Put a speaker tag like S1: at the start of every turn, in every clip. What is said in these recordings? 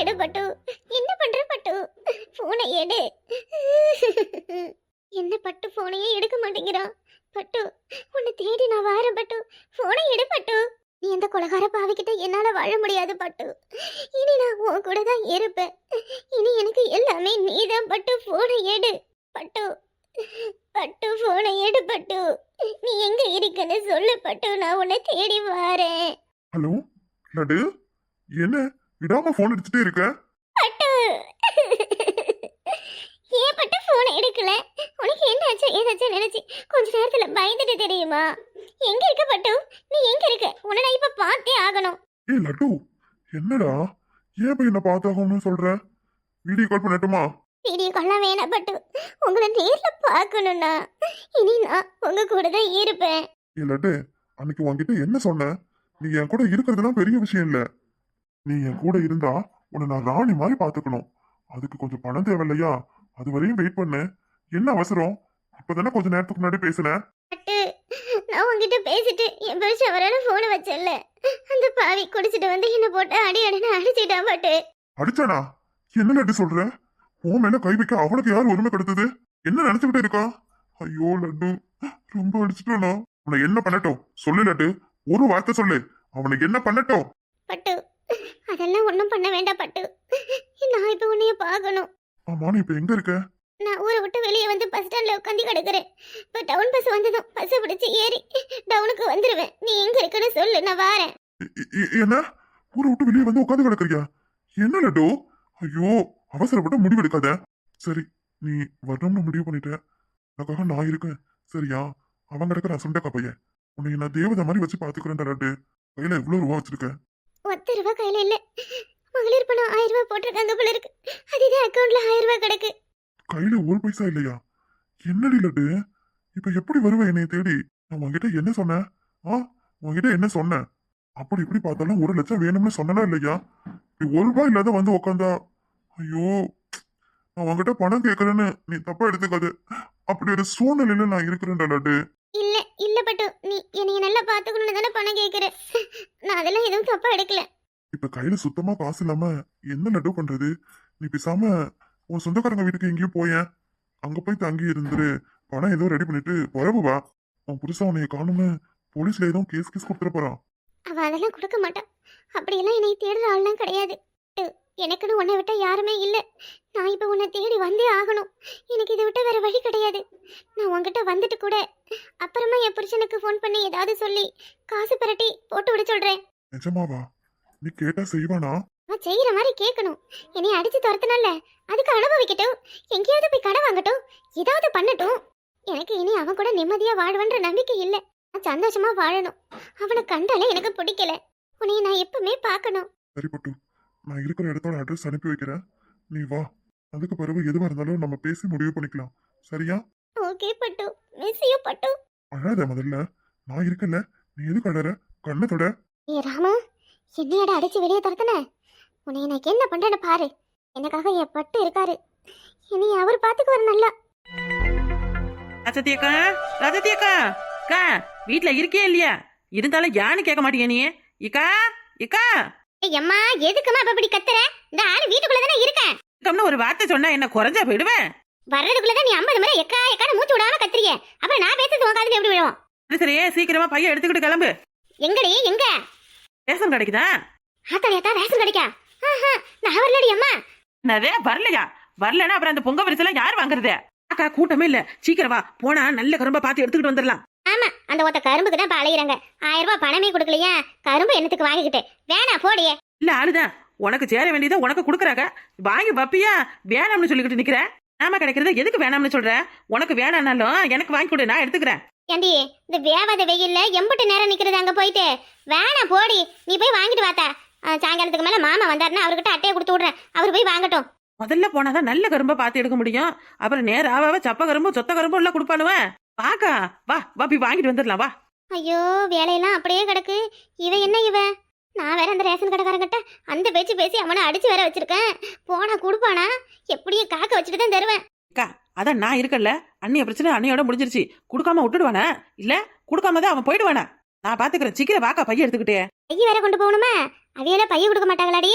S1: எடு பட்டு. என்ன பண்ற பட்டு? போனை எடு. என்ன பட்டு போனையே எடுக்க மாட்டேங்கிறான் பட்டு உன்னை தேடி நான் வாரேன் பட்டு. போனை எடு பட்டு. நீ இந்த கொலகார பாவிக்கிட்ட என்னால வாழ முடியாது பட்டு. இனி நான் உன் கூட தான் இருப்பேன். இனி எனக்கு எல்லாமே நீதான் பட்டு. போனை எடு பட்டு. பட்டு போனை எடு பட்டு. நீ எங்க இருக்குன்னு சொல்லு பட்டு. நான் உன்னை தேடி வாரேன்.
S2: ஹலோ லடு என்ன? விடாம போன் அடிச்சுட்டே இருக்க?
S1: பட்டு. ஏன் பட்டு போன் எடுக்கல. உனக்கு என்னாச்சு? ஏதாச்சும் நினைச்சு கொஞ்ச நேரத்துல பயந்துட்டு தெரியுமா? எங்க இருக்க பட்டு? நீ எங்க இருக்க? உன்னை நான் இப்ப பார்த்தே ஆகணும்.
S2: லட்டு என்னடா? ஏன் போய் என்ன பார்த்தாகணும்னு சொல்ற? வீடியோ கால் பண்ணட்டுமா?
S1: வீடியோ கால்லாம் வேணாம் பட்டு. உங்களை நேர்ல பார்க்கணும்னா இனி நான் உங்க கூட தான் இருப்பேன்.
S2: ஏய் லட்டு அன்னைக்கு உன்கிட்ட என்ன சொன்ன? நீ என் கூட இருக்கிறதுலாம் பெரிய விஷயம் இல்ல. நீ என் கூட இருந்தா உன்னை நான் ராணி மாதிரி பாத்துக்கணும் அதுக்கு கொஞ்சம் பணம் தேவையில்லையா? அது வரையும் வெயிட் பண்ணு. என்ன அவசரம்? இப்பதானே கொஞ்ச நேரத்துக்கு முன்னாடி பேசினேன்
S1: நான் உங்ககிட்ட பேசிட்டு என் பெருசு அவரான போனை வச்சல அந்த பாவி குடிச்சிட்டு வந்து என்ன போட்டு அடி அடின்னு அடிச்சிட்டான் பட்டு.
S2: அடிச்சானா? என்ன லட்டு சொல்ற? உன் மேல கை வைக்க அவனுக்கு யார் உரிமை கொடுத்தது என்ன நினைச்சுக்கிட்டு இருக்கா? ஐயோ லட்டு. ரொம்ப அடிச்சுட்டானா அவனை என்ன பண்ணட்டும்? சொல்லு லட்டு. ஒரு வார்த்தை சொல்லு. அவனுக்கு என்ன பண்ணட்டும்?
S1: பட்டு அதெல்லாம் ஒன்றும் பண்ண வேண்டாம் பட்டு. நான் இப்போ உன்னைய பார்க்கணும்.
S2: ஆமா நீ இப்ப எங்க இருக்க?
S1: நான் ஊரை விட்டு வெளியே வந்து பஸ் ஸ்டாண்ட்ல உட்காந்து கிடக்குறேன். இப்போ டவுன் பஸ் வந்ததும் பஸ்ஸை பிடிச்சி ஏறி டவுனுக்கு வந்துடுவேன் நீ எங்க இருக்குன்னு சொல்லு நான் வாரேன்.
S2: என்ன? ஊரை விட்டு வெளியே வந்து உட்காந்து கிடக்குறியா? என்ன லட்டு ஐயோ அவசரப்பட்டு முடிவு எடுக்காத. சரி நீ வரணும்னு முடிவு பண்ணிட்ட. எனக்காக நான் இருக்கேன். சரியா? அவன் கிடக்குற சுண்டக்கா பையன். உன்னை நான் தேவதை மாதிரி வச்சு பாத்துக்கிறேன் லட்டு. கையில எவ்வளவு ரூபா வச்சிருக்க?
S1: ஒத்த ரூபா கையில இல்ல. மகளிர் பணம் ஆயிரம் ரூபாய் போட்டிருக்காங்க போல இருக்கு. அதுதான் அக்கௌண்ட்ல ஆயிரம் ரூபாய் கிடக்கு.
S2: கையில ஒரு பைசா இல்லையா? என்னடி லட்டு? இப்ப எப்படி வருவ என்னை தேடி? நான் உன்கிட்ட என்ன சொன்னேன்? ஆ உன்கிட்ட என்ன சொன்னேன்? அப்படி இப்படி பார்த்தாலும் ஒரு லட்சம் வேணும்னு சொன்னனா இல்லையா? நீ ஒரு ரூபாய் இல்லாத வந்து உக்காந்தா? ஐயோ நான் உன்கிட்ட பணம் கேட்கறேன்னு நீ தப்பா எடுத்துக்காது. அப்படி ஒரு சூழ்நிலையில நான் இருக்கிறேன்டா லட்டு.
S1: இல்ல இல்ல பட்டு நீ என்னைய நல்லா பாத்துக்கணும்னு தானே பணம் கேக்குற. நான் அதெல்லாம் எதுவும் தப்பா எடுக்கல.
S2: இப்ப கையில சுத்தமா காசு இல்லாம என்ன லட்டு பண்றது? நீ பேசாம உன் சொந்தக்காரங்க வீட்டுக்கு எங்கேயும் போயேன். அங்க போய் தங்கி இருந்துரு. பணம் ஏதோ ரெடி பண்ணிட்டு புறவு வா. உன் புருஷன் உன்னைய காணும்னு போலீஸ்ல ஏதோ கேஸ் கேஸ் கொடுத்துட போறான்.
S1: அவ அதெல்லாம் கொடுக்க மாட்டான் அப்படியெல்லாம் என்னை தேடுற ஆள்லாம் கிடையாது. எனக்குன்னு உன்னை விட்ட யாருமே இல்ல. நான் இப்ப உன்னை தேடி வந்தே ஆகணும். எனக்கு இதை விட்ட வேற வழி கிடையாது. நான் உன்கிட்ட வந்துட்டு கூட அப்புறமா என் புருஷனுக்கு ஃபோன் பண்ணி ஏதாவது சொல்லி காசு பரட்டி போட்டு விட சொல்றேன்.
S2: நிஜமாவா? நீ கேட்டா செய்வானா?
S1: அவன் செய்யற மாதிரி கேட்கணும் என்னை அடிச்சு துரத்துனல்ல. அதுக்கு அனுபவிக்கட்டும். எங்கேயாவது போய் கடை வாங்கட்டும். ஏதாவது பண்ணட்டும். எனக்கு இனி அவன் கூட நிம்மதியா வாழ்வன்ற நம்பிக்கை இல்ல. நான் சந்தோஷமா வாழணும். அவனை கண்டாலே எனக்கு பிடிக்கல. உன்னைய நான் எப்பவுமே பார்க்கணும்.
S2: சரி பட்டு. நான் இருக்கிற இடத்தோட அட்ரஸ் அனுப்பி வைக்கிறேன். நீ வா. அதுக்கு பிறகு எதுவா இருந்தாலும் நம்ம பேசி முடிவு பண்ணிக்கலாம். சரியா?
S1: ஓகே பட்டு. மிஸ் யூ பட்டு.
S2: அழாத முதல்ல. நான் இருக்கல நீ எதுக்கு அழற? கண்ணை தொட.
S1: ஏ ராமு. என்னையட அடிச்சு வெளியே துரத்துன? உன்னை எனக்கு என்ன பண்றேன்னு பாரு. எனக்காக என் பட்டு இருக்காரு. இனி அவர் பாத்துக்குவார் நல்லா.
S3: ரசத்தி அக்கா ரசத்தி அக்கா அக்கா வீட்ல இருக்கே இல்லையா? இருந்தாலும் யான்னு கேட்க மாட்டீங்க நீ? இக்கா இக்கா.
S1: ஏய் அம்மா எதுக்குமா இப்ப இப்படி கத்துற? இந்த ஆளு வீட்டுக்குள்ள தானே இருக்கேன்
S3: இருக்கம்னு ஒரு வார்த்தை சொன்னா என்ன குறைஞ்சா போயிடுவேன்
S1: வர்றதுக்குள்ளதான் நீ ஐம்பது முறை எக்கா எக்கான மூச்சு விடாம கத்துறிய. அப்புறம் நான் பேசுறது உன் காதுல எப்படி விழுவும்?
S3: சரி சரி சீக்கிரமா பையன் எடுத்துக்கிட்டு கிளம்பு.
S1: எங்கடி எங்க?
S3: ரேஷன் கிடைக்குதா?
S1: ஆத்தாடியாத்தா ரேஷன் கிடைக்கா? நான் வரலடி அம்மா.
S3: என்னதே வரலையா? வரலன்னா அப்புறம் அந்த பொங்க பரிசெல்லாம் யார் வாங்குறது? அக்கா கூட்டமே இல்ல. சீக்கிரம் வா. போனா நல்ல கரும்பா பார்த்து எடுத்துக்கிட்டு வந்துடலாம்.
S1: ஆமா அந்த ஒத்த கரும்புக்கு தான் அலையிறாங்க ஆயிரம் ரூபாய் பணமே கொடுக்கலையா? கரும்பு என்னத்துக்கு வாங்கிக்கிட்டு? வேணாம் போடியே.
S3: இல்ல ஆளுதான் உனக்கு சேர வேண்டியதை உனக்கு கொடுக்குறாங்க. வாங்கி வப்பியா? வேணாம்னு சொல்லிக்கிட்டு நிக்கிற. நாம கிடைக்கிறது எதுக்கு வேணாம்னு சொல்ற? உனக்கு வேணாம்னாலும் எனக்கு வாங்கி கொடு நான் எடுத்துக்கிறேன்.
S1: ஏண்டி இந்த வேவாத வெயில்ல எம்புட்டு நேரம் நிக்கிறது அங்க போயிட்டு? வேணாம் போடி நீ போய் வாங்கிட்டு வாத்தா. சாயங்காலத்துக்கு மேல மாமா வந்தாருன்னா அவர்கிட்ட அட்டையை கொடுத்து விடுறேன். அவர் போய் வாங்கட்டும்.
S3: முதல்ல போனாதான் நல்ல கரும்பை பார்த்து எடுக்க முடியும். அப்புறம் நேரம் ஆவாவ சப்ப கரும்பு சொத்த கரும்பு எல்லாம் கொடுப்பானுவன் வாக்கா வா வா போய் வாங்கிட்டு வந்துடலாம் வா.
S1: ஐயோ வேலையெல்லாம் அப்படியே கிடக்கு. இவ என்ன இவ? நான் வேற அந்த ரேஷன் கடைக்காரங்கிட்ட அந்த பேச்சு பேசி அவனை அடிச்சு வேற வச்சிருக்கேன். போனா கொடுப்பானா? எப்படியும் காக்க வச்சுட்டு தான் தருவேன்.
S3: அதான் நான் இருக்கல அண்ணிய பிரச்சனை அண்ணியோட முடிஞ்சிருச்சு. கொடுக்காம விட்டுடுவானா? இல்ல கொடுக்காம தான் அவன் போயிடுவானா? நான் பாத்துக்கிறேன். சீக்கிரம் வாக்கா பையன் எடுத்துக்கிட்டே.
S1: பைய வேற கொண்டு போகணுமா? அவையில பைய கொடுக்க மாட்டாங்களாடி?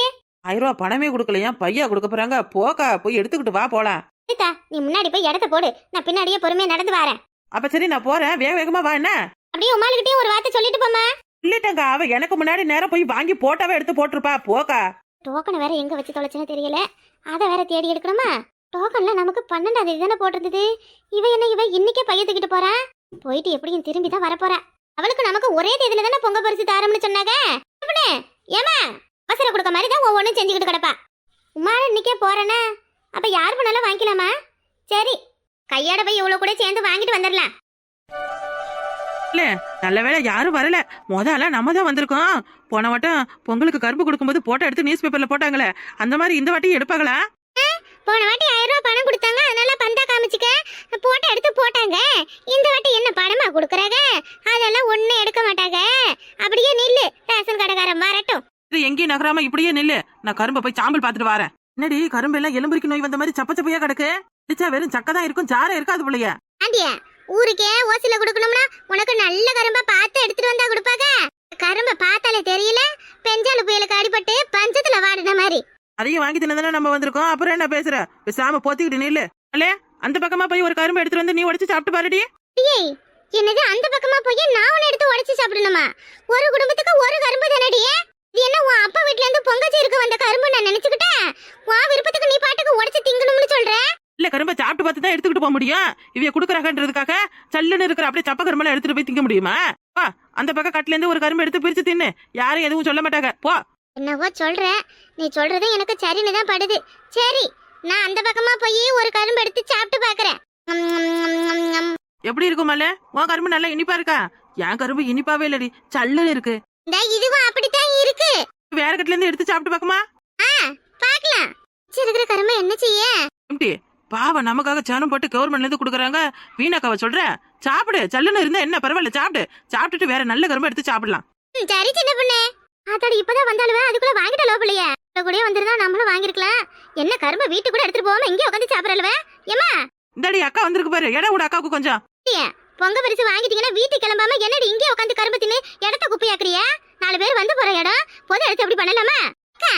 S3: ஆயிரம் ரூபாய் பணமே கொடுக்கலையா? பையா கொடுக்க போறாங்க. போக்கா போய் எடுத்துக்கிட்டு வா போலாம்.
S1: சரிதா நீ முன்னாடி போய் இடத்த போடு. நான் பின்னாடியே பொறுமையா நடந்து வரேன்.
S3: அப்ப சரி நான் போறேன். வேக வேகமா வா என்ன?
S1: அப்படியே உமாளுகிட்டயும் ஒரு வார்த்தை சொல்லிட்டு போமா
S3: இல்லட்டங்க அவ எனக்கு முன்னாடி நேரம் போய் வாங்கி போட்டாவே எடுத்து போட்டிருப்பா. போக்கா.
S1: டோக்கன் வேற எங்க வச்சு தொலைச்சுன்னு தெரியல. அதை வேற தேடி எடுக்கணுமா? டோக்கன்ல நமக்கு பன்னெண்டாம் தேதி தானே போட்டிருந்தது? இவ என்ன இவ இன்னைக்கே பையத்துக்கிட்டு தூக்கிட்டு போறா? போயிட்டு எப்படியும் திரும்பி தான் வரப்போறா. அவளுக்கு நமக்கு ஒரே தேதியில தானே பொங்க பரிசு தாரம்னு சொன்னாங்க ஏமா அவசர கொடுக்க மாதிரி தான் ஒவ்வொன்றும் செஞ்சுக்கிட்டு கிடப்பா. உமா இன்னைக்கே போறேன்னா? அப்ப யார் பண்ணாலும் வாங்கிக்கலாமா? சரி கையாட போய் இவ்வளவு கூட சேர்ந்து வாங்கிட்டு வந்துடலாம்.
S3: இல்ல நல்ல வேளை யாரும் வரல. முதல்ல நம்ம தான் வந்திருக்கோம். போன வட்டம் பொங்கலுக்கு கரும்பு கொடுக்கும்போது போட்டோ எடுத்து நியூஸ் பேப்பர்ல போட்டாங்களே. அந்த மாதிரி இந்த வாட்டி எடுப்பாங்களா?
S1: போன வாட்டி ஆயிரம் ரூபாய் பணம் கொடுத்தாங்க அதனால பந்தா காமிச்சுக்க. போட்டோ எடுத்து போட்டாங்க. இந்த வாட்டி என்ன பணமா கொடுக்குறாங்க? அதெல்லாம் ஒண்ணும் எடுக்க மாட்டாங்க. அப்படியே நில்லு ரேஷன் கடைக்காரன் வரட்டும்.
S3: இது எங்கேயும் நகராம இப்படியே நில்லு. நான் கரும்பை போய் சாம்பல் பார்த்துட்டு வரேன். என்னடி கரும்பு எல்லாம் எலும்புரிக்கு நோய் வந்த மாதிரி சப்ப சப்பையா கிடக்கு? அடிச்சா வெறும் சக்கை தான் இருக்கும் சாரம் இருக்காது பிள்ளைய
S1: ஆண்டியா ஊருக்கே ஓசில கொடுக்கணும்னா உனக்கு நல்ல கரும்பா பார்த்து எடுத்துட்டு வந்தா கொடுப்பாங்க. கரும்பை பார்த்தாலே தெரியல பெஞ்சாலு புயலுக்கு அடிபட்டு பஞ்சத்துல வாடின மாதிரி.
S3: அதையும் வாங்கி தின்னதானே நம்ம வந்திருக்கோம். அப்புறம் என்ன பேசுற? பேசாம போத்திக்கிட்டு நில்லு. அல்லே அந்த பக்கமா போய் ஒரு கரும்பு எடுத்துட்டு வந்து நீ உடைச்சு சாப்பிட்டு பாருடி.
S1: ஏய் என்னது அந்த பக்கமா போய் நான் உன்னை எடுத்து உடைச்சு சாப்பிடணுமா? ஒரு குடும்பத்துக்கு ஒரு கரும்பு தானடியே இது என்ன உன் அப்பா வீட்ல இருந்து பொங்கச்சி இருக்க வந்த கரும்பு நான் நினைச்சுக்கிட்டேன் உன் விருப்பத்துக்கு நீ பாட்டுக்கு உடைச்சு திங்கணும்னு சொல்ற?
S3: இல்ல கரும்பை சாப்பிட்டு பார்த்து தான் எடுத்துக்கிட்டு போக முடியும். இவைய குடுக்கறாங்கன்றதுக்காக சல்லுன்னு இருக்கிற அப்படியே சப்ப கரும்பெல்லாம் எடுத்துட்டு போய் திங்க முடியுமா? வா அந்த பக்கம் கட்டுல இருந்து ஒரு கரும்பு எடுத்து பிரிச்சு தின்னு. யாரும் எதுவும் சொல்ல மாட்டாங்க. போ.
S1: என்னவோ சொல்ற. நீ சொல்றது எனக்கு சரின்னு தான் படுது. சரி நான் அந்த பக்கமா போய் ஒரு கரும்பு எடுத்து சாப்பிட்டு பாக்குறேன்.
S3: எப்படி இருக்கும் மல்ல? உன் கரும்பு நல்லா இனிப்பா இருக்கா? என் கரும்பு இனிப்பாவே இல்லடி சல்லுன்னு இருக்கு.
S1: இந்த இதுவும் அப்படித்தான் இருக்கு.
S3: வேற கட்டுல இருந்து எடுத்து சாப்பிட்டு
S1: பார்க்கலாம். மிச்சம் இருக்கிற கரும்பு என்ன செய்ய?
S3: எம்டி பாவம் நமக்காக சனம் போட்டு கவர்மெண்ட்ல இருந்து கொடுக்குறாங்க. வீணாக்காவ சொல்ற? சாப்பிடு சல்லுன்னு இருந்தா என்ன பரவாயில்ல சாப்பிடு. சாப்பிட்டுட்டு வேற நல்ல கரும்பு எடுத்து சாப்பிடலாம்.
S1: சரி சின்ன பொண்ணு. அதோட இப்பதான் வந்தாலுவே அதுக்குள்ள வாங்கிட்டலோ பிள்ளைய கூட வந்திருந்தா நம்மளும் வாங்கிருக்கலாம். என்ன கரும்பு வீட்டுக்கு கூட எடுத்துட்டு போகாம இங்கே உட்காந்து சாப்பிடலவே ஏமா
S3: இந்தாடி அக்கா வந்திருக்கு பாரு. இடம் கூட அக்காவுக்கு கொஞ்சம்.
S1: பொங்க பரிசு வாங்கிட்டீங்கன்னா வீட்டுக்கு கிளம்பாம என்னடி இங்கே உட்காந்து கரும்பு தின்னு இடத்த குப்பையாக்குறியா? நாலு பேர் வந்து போற இடம். பொது எடுத்து அப்படி பண்ணலாமா? அக்கா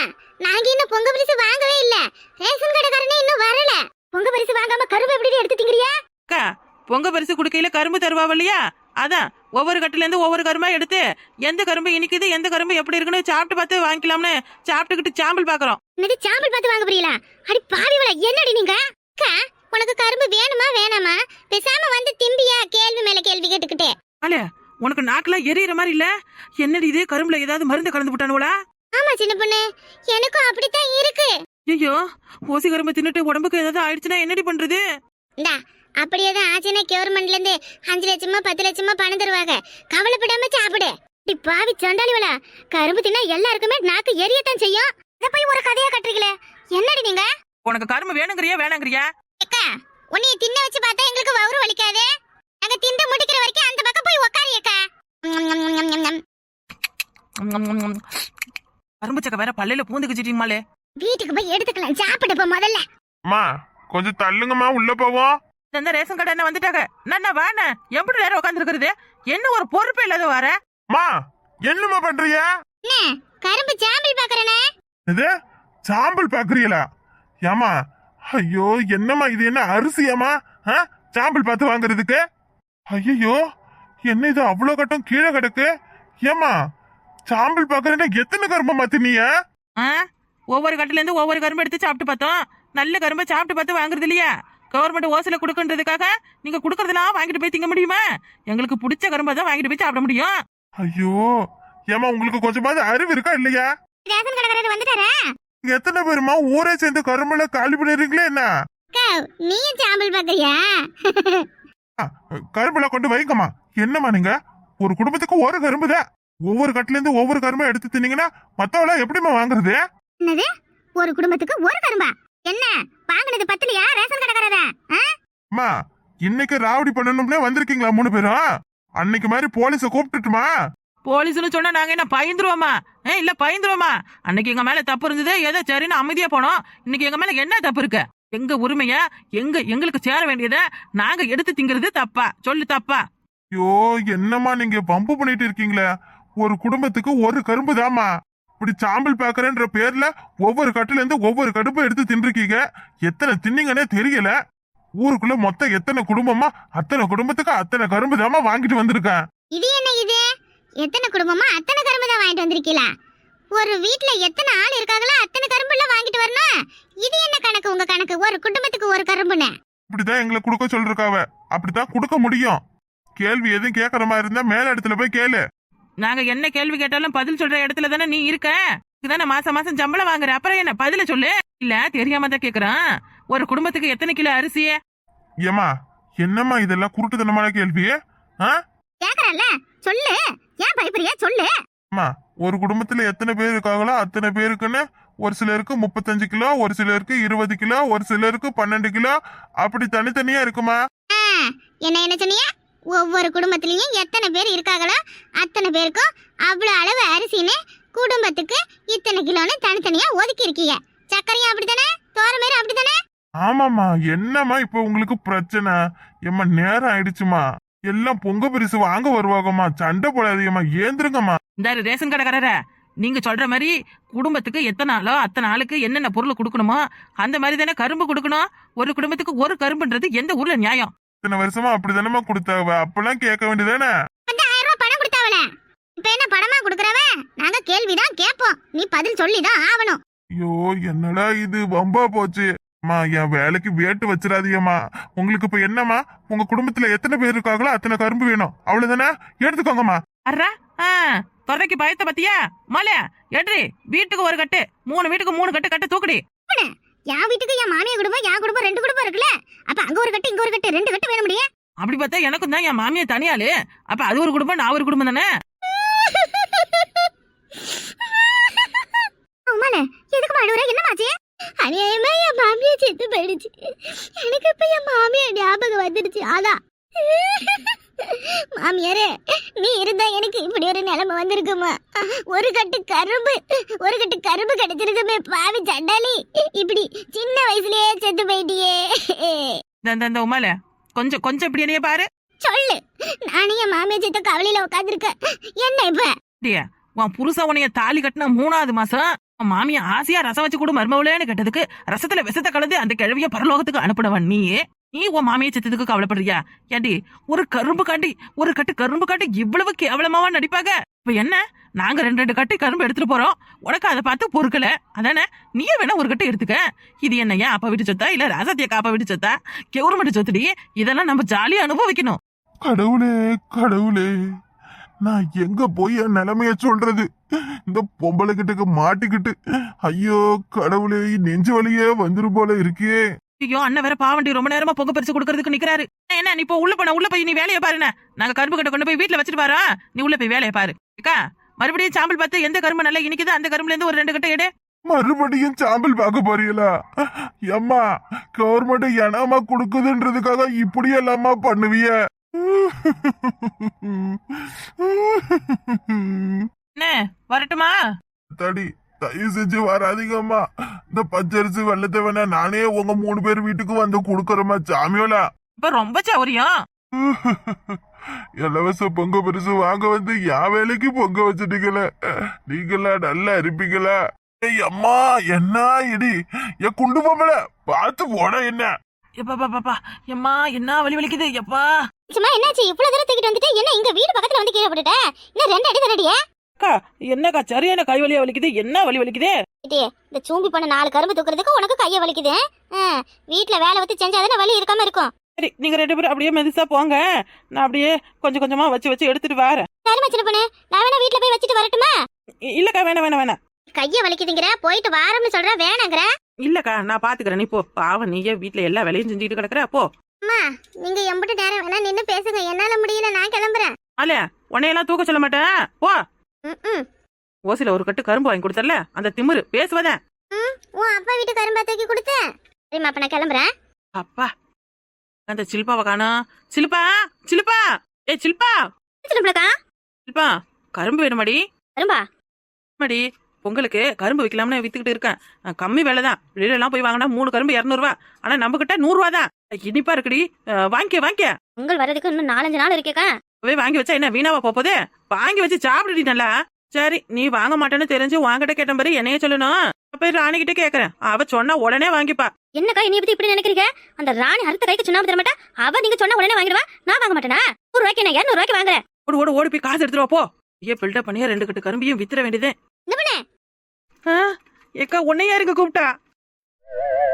S1: நாங்க இன்னும் பொங்க பரிசு வாங்கவே இல்ல. ரேஷன் கடைக்காரனே இன்னும் வரல. பொங்க பரிசு வாங்காம கரும்பு எப்படி எடுத்து திங்கிறியா
S3: அக்கா பொங்க பரிசு குடுக்கையில கரும்பு தருவாவ இல்லையா? அதான். ஒவ்வொரு கட்டுல இருந்து ஒவ்வொரு கரும்பா எடுத்து எந்த கரும்பு இனிக்குது எந்த கரும்பு எப்படி இருக்குன்னு சாப்பிட்டு பார்த்து வாங்கிக்கலாம்னு சாப்பிட்டுக்கிட்டு சாம்பல் பாக்குறோம்
S1: என்னது சாம்பல் பார்த்து வாங்க புரியல அடி பாவிவள என்னடி நீங்க? அக்கா உனக்கு கரும்பு வேணுமா வேணாமா? பேசாம வந்து திம்பியா கேள்வி மேல கேள்வி கேட்டுக்கிட்டே.
S3: அலே உனக்கு நாக்கெல்லாம் எரியற மாதிரி இல்ல? என்னடி இதே கரும்புல ஏதாவது மருந்து கலந்து விட்டானுவலா
S1: ஆமா சின்ன பொண்ணு. எனக்கும் அப்படித்தான் இருக்கு.
S3: ஐயோ ஓசி கரும்பு தின்னுட்டு உடம்புக்கு ஏதாவது ஆயிடுச்சுன்னா என்னடி பண்றது?
S1: அப்படியே தான் ஆச்சுன்னா கவர்மெண்ட்ல இருந்து அஞ்சு லட்சமா பத்து லட்சமா பணம் தருவாங்க. கவலைப்படாம சாப்பிடு. இப்படி பாவி சண்டாளிவளா. கரும்பு தின்னா எல்லாருக்குமே நாக்கு எரியத்தான் செய்யும். இத போய் ஒரு கதையா கட்டுறீங்களே என்னடி நீங்க?
S3: உனக்கு கரும்பு வேணுங்கிறியா வேணாங்கிறியா?
S1: அக்கா உன்னைய தின்ன வச்சு பார்த்தா எங்களுக்கு வவுறு வலிக்காதே. நாங்க திண்டு முடிக்கிற வரைக்கும் அந்த பக்கம் போய் உக்காரியக்கா
S3: கரும்பு சக்கை வேற பல்லையில பூந்துக்குச்சிட்டீங்கமாலே
S1: வீட்டுக்கு போய் எடுத்துக்கலாம். சாப்பிடு போ முதல்ல.
S4: அம்மா கொஞ்சம் தள்ளுங்கம்மா உள்ள போவோம்.
S3: இந்த ரேஷன் கடை என்ன வந்துட்டாங்க? நான் வாண்ண? எப்படி நேரம் உட்காந்துருக்கிறது என்ன ஒரு பொறுப்பு இல்லாத வர?
S4: அம்மா என்னம்மா பண்றீங்க?
S1: கரும்பு சாம்பல் பாக்குறனே.
S4: இது சாம்பல் பாக்குறீங்களா? ஏமா ஐயோ என்னம்மா இது என்ன அரிசியாமா ஆ? சாம்பல் பார்த்து வாங்குறதுக்கு? ஐயோ என்ன இது அவ்வளோ கட்டம் கீழே கிடக்கு? ஏமா சாம்பல் பாக்குறேன்னா எத்தனை கரும்பை மாத்தினீங்க
S3: ஆ? ஒவ்வொரு கட்டுல இருந்து ஒவ்வொரு கரும்பு எடுத்து சாப்பிட்டு பார்த்தோம். நல்ல கரும்பை சாப்பிட்டு பார்த்து வாங்குறது இல்லையா? கவர்மெண்ட் ஓசில கொடுக்கன்றதுக்காக நீங்க கொடுக்கறதெல்லாம் வாங்கிட்டு போய் திங்க முடியுமா? எங்களுக்கு பிடிச்ச கரும்பை தான் வாங்கிட்டு போய் சாப்பிட முடியும்.
S4: ஐயோ ஏமா உங்களுக்கு கொஞ்சமாவது அறிவு இருக்கா இல்லையா?
S1: ரேஷன் கடைக்காரர் வந்துட்டாரா?
S4: எத்தனை பேருமா ஊரே சேர்ந்து கரும்புல காலி பண்ணிடுறீங்களே என்ன?
S1: நீயும் சாம்பல் பாக்குறியா?
S4: கரும்புல கொண்டு வைங்கம்மா. என்னம்மா நீங்க? ஒரு குடும்பத்துக்கு ஒரு கரும்பு தான். ஒவ்வொரு கட்டுல இருந்து ஒவ்வொரு கரும்பை எடுத்து தின்னீங்கன்னா மத்தவள எப்படிம்மா வாங்குறது?
S1: என்னது? ஒரு குடும்பத்துக்கு ஒரு கரும்பா? என்ன வாங்குனது பத்தலையா? ரேஷன் கடைக்காரர
S4: அம்மா இன்னைக்கு ராவடி பண்ணணும்னே வந்திருக்கீங்களா மூணு பேரும்? அன்னைக்கு மாதிரி போலீஸ கூப்பிட்டுட்டுமா?
S3: போலீஸ்னு சொன்னா நாங்க என்ன பயந்துருவோமா? ஏ இல்ல பயந்துருவோமா? அன்னைக்கு எங்க மேல தப்பு இருந்தது ஏதோ சரின்னு அமைதியா போனோம். இன்னைக்கு எங்க மேல என்ன தப்பு இருக்கு? எங்க உரிமைய எங்க எங்களுக்கு சேர வேண்டியத நாங்க எடுத்து திங்கிறது தப்பா? சொல்லு தப்பா?
S4: ஐயோ என்னம்மா நீங்க பம்பு பண்ணிட்டு இருக்கீங்களே? ஒரு குடும்பத்துக்கு ஒரு கரும்பு தாம்மா இப்படி சாம்பல் பாக்குறேன்ற பேர்ல ஒவ்வொரு கட்டுல இருந்து ஒவ்வொரு கடுப்பை எடுத்து தின்றுக்கீங்க எத்தனை தின்னீங்கன்னே தெரியல. ஊருக்குள்ள மொத்தம் எத்தனை குடும்பமா அத்தனை குடும்பத்துக்கு அத்தனை கரும்பு தாமா வாங்கிட்டு வந்திருக்கேன்.
S1: இது என்ன இது? எத்தனை குடும்பமா அத்தனை கரும்பு தான் வாங்கிட்டு வந்திருக்கீங்களா ஒரு வீட்ல எத்தனை ஆள் இருக்காங்களோ அத்தனை கரும்புல வாங்கிட்டு வரணும்? இது என்ன கணக்கு உங்க கணக்கு? ஒரு குடும்பத்துக்கு ஒரு கரும்புன்னு.
S4: இப்படிதான் எங்களை கொடுக்க சொல்லிருக்காவ. அப்படித்தான் கொடுக்க முடியும். கேள்வி எதுவும் கேட்கற மாதிரி இருந்தா மேல இடத்துல போய் கேளு.
S3: நாங்க என்ன கேள்வி கேட்டாலும் பதில் சொல்ற இடத்துல தானே நீ இருக்க? இதுதானே மாசம் மாசம் சம்பளம் வாங்குற? அப்புறம் என்ன பதில சொல்லு. இல்ல தெரியாம தான் கேக்குறான். ஒரு குடும்பத்துக்கு எத்தனை கிலோ அரிசி
S4: ஏமா என்னம்மா இதெல்லாம் குருட்டுத்தனமான கேள்வி? ஆ?
S1: கேக்குறல்ல சொல்லு. ஏன் பயப்படுறியா சொல்லு.
S4: அம்மா ஒரு குடும்பத்துல எத்தனை பேர் இருக்காங்களோ அத்தனை பேருக்குன்னு ஒரு சிலருக்கு முப்பத்தஞ்சு கிலோ ஒரு சிலருக்கு இருபது கிலோ ஒரு சிலருக்கு பன்னெண்டு கிலோ. அப்படி தனித்தனியா இருக்குமா?
S1: ஆ, என்ன என்ன சொன்னீங்க ஒவ்வொரு குடும்பத்திலயும் எத்தனை பேர் இருக்காங்களோ அத்தனை பேருக்கும் அவ்வளவு அளவு அரிசின்னு குடும்பத்துக்கு இத்தனை கிலோன்னு தனித்தனியா ஒதுக்கி இருக்கீங்க. சர்க்கரையும் அப்படித்தானே? தோரமேரும் அப்படித்தானே?
S4: ஆமாம்மா என்னம்மா இப்ப உங்களுக்கு பிரச்சனை? எம்மா நேரம் ஆயிடுச்சுமா எல்லாம் பொங்க பரிசு வாங்க வருவாங்கம்மா சண்டை போடாதீங்கம்மா ஏந்திருங்கம்மா.
S3: இந்த ரேஷன் கடைக்காரர நீங்க சொல்ற மாதிரி குடும்பத்துக்கு எத்தனை ஆளோ அத்தனை ஆளுக்கு என்னென்ன பொருள் கொடுக்கணுமோ அந்த மாதிரி தானே கரும்பு கொடுக்கணும். ஒரு குடும்பத்துக்கு ஒரு கரும்புன்றது எந்த ஊர்ல நியாயம்?
S4: இத்தனை வருஷமா அப்படிதானம்மா கொடுத்தாவ? அப்பெல்லாம் கேட்க வேண்டியதானே
S1: ஆயிரம் ரூபாய் பணம் கொடுத்தாவல இப்ப என்ன பணமா கொடுக்கறவ? நாங்க கேள்விதான் கேட்போம். நீ பதில் சொல்லிதான் ஆவணும்
S4: ஐயோ என்னடா இது? வம்பா போச்சு. அம்மா என் வேலைக்கு வேட்டு வச்சிடாதீங்கம்மா உங்களுக்கு இப்ப என்னம்மா? உங்க குடும்பத்துல எத்தனை பேர் இருக்காங்களோ அத்தனை கரும்பு வேணும். அவ்வளவுதானே? எடுத்துக்கோங்கம்மா.
S3: அர்ரா தொலைக்கு பயத்தை பத்தியா? மலை எட்ரி வீட்டுக்கு ஒரு கட்டு மூணு வீட்டுக்கு மூணு கட்டு கட்டு தூக்குடி.
S1: என் வீட்டுக்கு என் மாமியார் குடும்பம் என் குடும்பம் ரெண்டு குடும்பம் இருக்குல்ல? அப்ப அங்க ஒரு கட்டு இங்க ஒரு கட்டு ரெண்டு கட்டு வேணும் முடியும்
S3: அப்படி பார்த்தா எனக்கும் தான் என் மாமியை தனியாளு. அப்ப அது ஒரு குடும்பம் நான் ஒரு குடும்பம் தானே
S1: அம்மால எதுக்கு மாடுற என்னமாச்சு அநியாயமா என் மாமியா செத்து போயிடுச்சு எனக்கு இப்ப என் மாமியா ஞாபகம் வந்துடுச்சு அதான் மாமியாரே நீ இருந்தா எனக்கு இப்படி ஒரு நிலைமை வந்திருக்குமா ஒரு கட்டு கரும்பு ஒரு கட்டு கரும்பு கிடைச்சிருக்குமே பாவி சண்டாளி இப்படி சின்ன வயசுலயே செத்து போயிட்டியே
S3: இந்த இந்த- உமால கொஞ்சம் கொஞ்சம் இப்படி என்னைய பாரு.
S1: சொல்லு. நானே என் மாமியா செத்த கவலையில உட்காந்துருக்கேன் என்ன இப்ப?
S3: டிய, உன் புருஷன் உனைய தாலி கட்டின மூணாவது மாசம் உன் மாமியா ஆசையா ரசம் வச்சு கொடு மருமவளேன்னு கேட்டதுக்கு ரசத்துல விஷத்தை கலந்து அந்த கிழவிய பரலோகத்துக்கு அனுப்பினவன் நீ. நீ உன் மாமியை செத்ததுக்கு கவலைப்படுறியா? ஏண்டி ஒரு கரும்பு காட்டி ஒரு கட்டு கரும்பு காட்டி இவ்வளவு கேவலமாவா நடிப்பாங்க? இப்ப என்ன? நாங்க ரெண்டு ரெண்டு கட்டு கரும்பு எடுத்துட்டு போறோம். உனக்கு அதை பார்த்து பொறுக்கல. அதானே? நீயே வேணா ஒரு கட்டு எடுத்துக்க. இது என்ன ஏன் அப்பா வீட்டு சொத்தா? இல்ல ராசாத்திய காப்பா வீட்டு சொத்தா? கெவுர்மெண்ட் சொத்துடி. இதெல்லாம் நம்ம ஜாலியா அனுபவிக்கணும்.
S4: கடவுளே கடவுளே. நான் எங்க போய் என் நிலைமைய சொல்றது? இந்த பொம்பளை கிட்டக்கு மாட்டிக்கிட்டு. ஐயோ கடவுளே நெஞ்சு வலியே வந்துரும் போல இருக்கே.
S3: ஐயோ அண்ணன் வேற பாவண்டி ரொம்ப நேரமா பொங்க பரிசு கொடுக்கறதுக்கு நிக்கிறாரு. என்ன நீ இப்போ உள்ள போன உள்ள போய் நீ வேலையை பாருண்ணே நாங்க கரும்பு கட்டை கொண்டு போய் வீட்டுல வச்சுட்டு பாரு நீ உள்ள போய் வேலையை பாரு. அக்கா மறுபடியும் சாம்பல் பார்த்து எந்த கரும்பு நல்லா இனிக்குது அந்த கரும்புல இருந்து ஒரு ரெண்டு கட்டை எடு.
S4: மறுபடியும் சாம்பல் பார்க்க போறீங்களா? எம்மா கவர்மெண்ட் எனமா கொடுக்குதுன்றதுக்காக இப்படி எல்லாமா பண்ணுவிய.
S3: என்ன வரட்டுமா?
S4: தடி தயவு செஞ்சு வராதீங்கம்மா. இந்த பச்சரிசி வெள்ளத்தை வேணா நானே உங்க மூணு பேர் வீட்டுக்கு வந்து கொடுக்கறேம்மா சாமியோலா.
S3: இப்ப ரொம்ப சௌரியம்.
S4: இலவச பொங்க பரிசு வாங்க வந்து என் வேலைக்கு பொங்க வச்சுட்டீங்களே. நீங்களா நல்லா இருப்பீங்களா? ஏய் அம்மா என்ன இடி? என் குண்டு பொம்பள பார்த்து போட என்ன?
S3: எப்பா பாப்பா எம்மா என்ன வலி வலிக்குது? எப்பா?
S1: சும்மா என்னாச்சு? இவ்வளவு தூரம் தூக்கிட்டு வந்துட்டு என்ன இங்க வீடு பக்கத்துல வந்து கீழே போட்டுட்ட? இன்னும் ரெண்டு அடி தரடியா
S3: அக்கா என்னக்கா சரியான கை வலியா வலிக்குது? என்ன வலி வலிக்குது?
S1: இந்த சூம்பி பண்ண நாலு கரும்பு தூக்குறதுக்கு உனக்கு கைய வலிக்குது. ஆ, வீட்ல வேலை வச்சு செஞ்சாதானே வலி இருக்காம இருக்கும்.
S3: சரி நீங்க ரெண்டு பேரும் அப்படியே மெதுசா போங்க. நான் அப்படியே கொஞ்சம் கொஞ்சமா வச்சு வச்சு எடுத்துட்டு வரேன்.
S1: சரிம்மா சின்ன பொண்ணு நான் வேணா வீட்ல போய் வச்சுட்டு வரட்டுமா?
S3: இல்லக்கா வேணாம் வேணாம் வேணாம்.
S1: கைய வலிக்குதுங்கிற போயிட்டு வாரம்னு சொல்ற வேணாங்கிற.
S3: இல்லக்கா நான் பாத்துக்கிறேன். நீ போ. பாவம் நீயே வீட்ல எல்லா வேலையும் செஞ்சுட்டு கிடக்குற. போ.
S1: அம்மா நீங்க எம்பிட்டு நேரம் வேணா நின்னு பேசுங்க. என்னால முடியல நான் கிளம்புறேன்.
S3: அல்ல உன்னையெல்லாம் தூக்க சொல்ல மாட்டேன். போ.
S1: ம்.
S3: ஓசில ஒரு கட்டு கரும்பு வாங்கி கொடுத்தல அந்த திமிரு பேசுவத.
S1: ம், உன் அப்பா வீட்டு கரும்பா தூக்கி கொடுத்தேன். சரிம்மா அப்ப நான் கிளம்புறேன்.
S3: அப்பா அந்த சில்பாவை காணோம் சில்பா சில்பா! ஏ சில்பா!
S1: சின்னப்பிள்ளக்கா
S3: சில்பா? கரும்பு வேணுமாடி?
S1: கரும்பா?
S3: மடி பொங்கலுக்கு கரும்பு விற்கலாம்னு வித்துக்கிட்டு இருக்கேன். கம்மி விலை தான் வெளியிலலாம் போய் வாங்கினா மூணு கரும்பு இரநூறுவா. ஆனா நம்ம கிட்ட நூறுரூவா தான் இனிப்பா இருக்குடி. வாங்கிக்க வாங்கிக்க.
S1: பொங்கல் வர்றதுக்கு இன்னும் நாலஞ்சு நாள் இருக்கேக்கா.
S3: போய் வாங்கி வச்சா என்ன வீணாவா போகுது? வாங்கி வச்சு சாப்பிடுடி நல்லா. சரி நீ வாங்க மாட்டேன்னு தெரிஞ்சு வாங்கிட்ட கேட்ட மாதிரி என்னைய சொல்லணும். போய் ராணி கிட்ட கேக்குறேன். அவ சொன்னா உடனே வாங்கிப்பா.
S5: என்னக்கா என்னைய பத்தி இப்படி நினைக்கிறீங்க? அந்த ராணி அடுத்த கைக்கு சொன்னாம தர மாட்டா அவ நீங்க சொன்ன உடனே வாங்கிடுவா? நான் வாங்க மாட்டேனா? நூறு ரூபாய்க்கு என்ன இருநூறு ரூபாய்க்கு வாங்குறேன்.
S3: ஓடு ஓடு ஓடி போய் காசு எடுத்துட்டு வா, போ. ஐயா பில்டப் பண்ணியா ரெண்டு கட்டு கரும்பியும் வித்துற வேண்டியதே
S5: இந்த பண்ணே?
S3: ஏக்கா உன்னையா இருக்க கூப்பிட்டா?